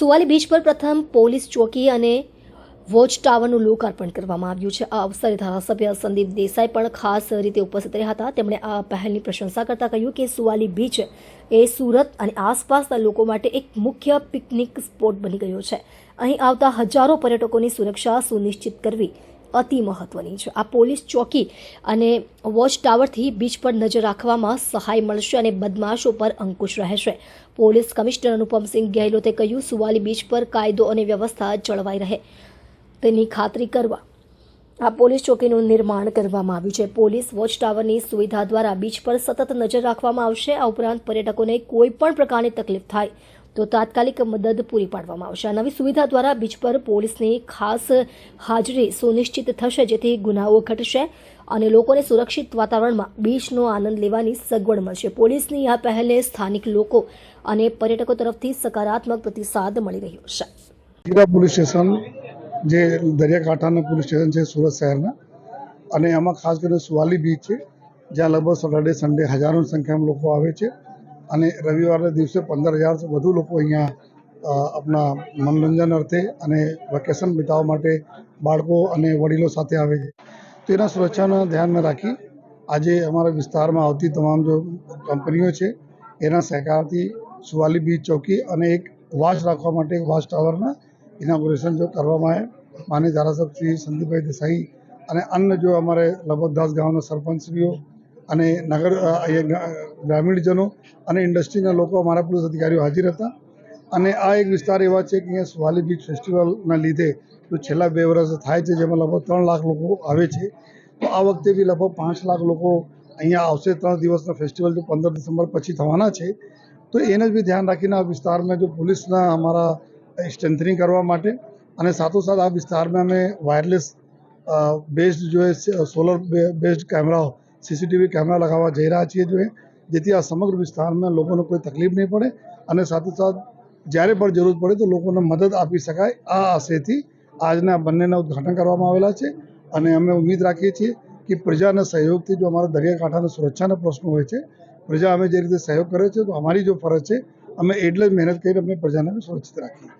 Suvali beach પર પ્રથમ police ચોકી અને વોચ ટાવરનું લોકાર્પણ કરવામાં આવ્યું છે. આ અવસરે ધારાસભ્ય સંદીપ દેસાઈ પણ ખાસ રીતે ઉપસ્થિત રહ્યા હતા. તેમણે આ પહેલની પ્રશંસા કરતા કહ્યું કે સુવાલી બીચ એ સુરત અને આસપાસના લોકો માટે એક મુખ્ય પિકનિક સ્પોટ બની ગયો છે. અહીં આવતા હજારો પર્યટકોની સુરક્ષા સુનિશ્ચિત કરવી અતિ મહત્વની છે. આ પોલીસ ચોકી અને વોચ ટાવરથી બીચ પર નજર રાખવામાં સહાય મળશે અને બદમાશો પર અંકુશ રહેશે. પોલીસ કમિશનર અનુપમસિંહ ગેહલોતે કહ્યું, સુવાલી બીચ પર કાયદો અને વ્યવસ્થા જળવાઈ રહે. તેની ખાતરી કરવા આ પોલીસ ચોકીનું નિર્માણ કરવામાં આવ્યું છે. પોલીસ વોચ ટાવરની સુવિધા દ્વારા બીચ પર સતત નજર રાખવામાં આવશે. આ ઉપરાંત પર્યટકોને કોઈ પણ પ્રકારની તકલીફ થાય તો તાત્કાલિક મદદ પૂરી પાડવામાં આવશે. આ નવી સુવિધા દ્વારા બીચ પર પોલીસની ખાસ હાજરી સુનિશ્ચિત થશે, જેથી ગુનાઓ ઘટશે અને લોકોને સુરક્ષિત વાતાવરણમાં બીચનો આનંદ લેવાની સગવડ મળશે. પોલીસની આ પહેલને સ્થાનિક લોકો અને પર્યટકો તરફથી સકારાત્મક પ્રતિસાદ મળી રહ્યો છે. પોલીસ સ્ટેશન, જે દરિયાકાંઠાનું પોલીસ સ્ટેશન છે સુરત શહેરના, અને એમાં ખાસ કરીને સુવાલી બીચ છે, જ્યાં લગભગ સેટરડે સન્ડે હજારોની સંખ્યામાં લોકો આવે છે. અને રવિવારના દિવસે પંદર હજારથી વધુ લોકો અહીંયા આપણા મનોરંજન અર્થે અને વેકેશન વિતાવવા માટે બાળકો અને વડીલો સાથે આવે છે. તો એના સુરક્ષાના ધ્યાનમાં રાખી આજે અમારા વિસ્તારમાં આવતી તમામ જો કંપનીઓ છે, એના સહકારથી સુવાલી બીચ ચોકી અને એક વાચ રાખવા માટે વાચ ટાવરના ઇનોગ્રેશન જો કરવામાં આવે, માન્ય ધારાસભ્ય શ્રી સંદીપભાઈ દેસાઈ અને અન્ય જો અમારે લગભગ દસ ગામના સરપંચશ્રીઓ અને નગર ગ્રામીણજનો અને ઇન્ડસ્ટ્રીના લોકો અમારા પોલીસ અધિકારીઓ હાજર હતા. અને આ એક વિસ્તાર એવા છે કે અહીંયા સુવાલી બીચ ફેસ્ટિવલના લીધે જો છેલ્લા બે વર્ષ થાય છે, જેમાં લગભગ ત્રણ લાખ લોકો આવે છે. તો આ વખતે બી લગભગ પાંચ લાખ લોકો અહીંયા આવશે. ત્રણ દિવસના ફેસ્ટિવલ જો પંદર ડિસેમ્બર પછી થવાના છે. તો એને જ બી ધ્યાન રાખીને આ વિસ્તારમાં જો પોલીસના અમારા સ્ટ્રેન્થનિંગ કરવા માટે અને સાથોસાથ આ વિસ્તારમાં અમે વાયરલેસ બેઝડ જો સોલર બેઝડ કેમેરાઓ સીસીટીવી કેમેરા લગાવવા જઈ રહ્યા છીએ જોઈએ, જેથી આ સમગ્ર વિસ્તારમાં લોકોને કોઈ તકલીફ નહીં પડે અને સાથોસાથ જ્યારે પણ જરૂર પડે તો લોકોને મદદ આપી શકાય. આ આશયથી આજના બંનેના ઉદ્ઘાટન કરવામાં આવેલા છે અને અમે ઉમ્મીદ રાખીએ છીએ કે પ્રજાના સહયોગથી જો અમારા દરિયાકાંઠાના સુરક્ષાના પ્રશ્નો હોય છે, પ્રજા અમે જે રીતે સહયોગ કરે છે તો અમારી જો ફરજ છે, અમે એટલે જ મહેનત કરીને અમે પ્રજાને સુરક્ષિત રાખીએ.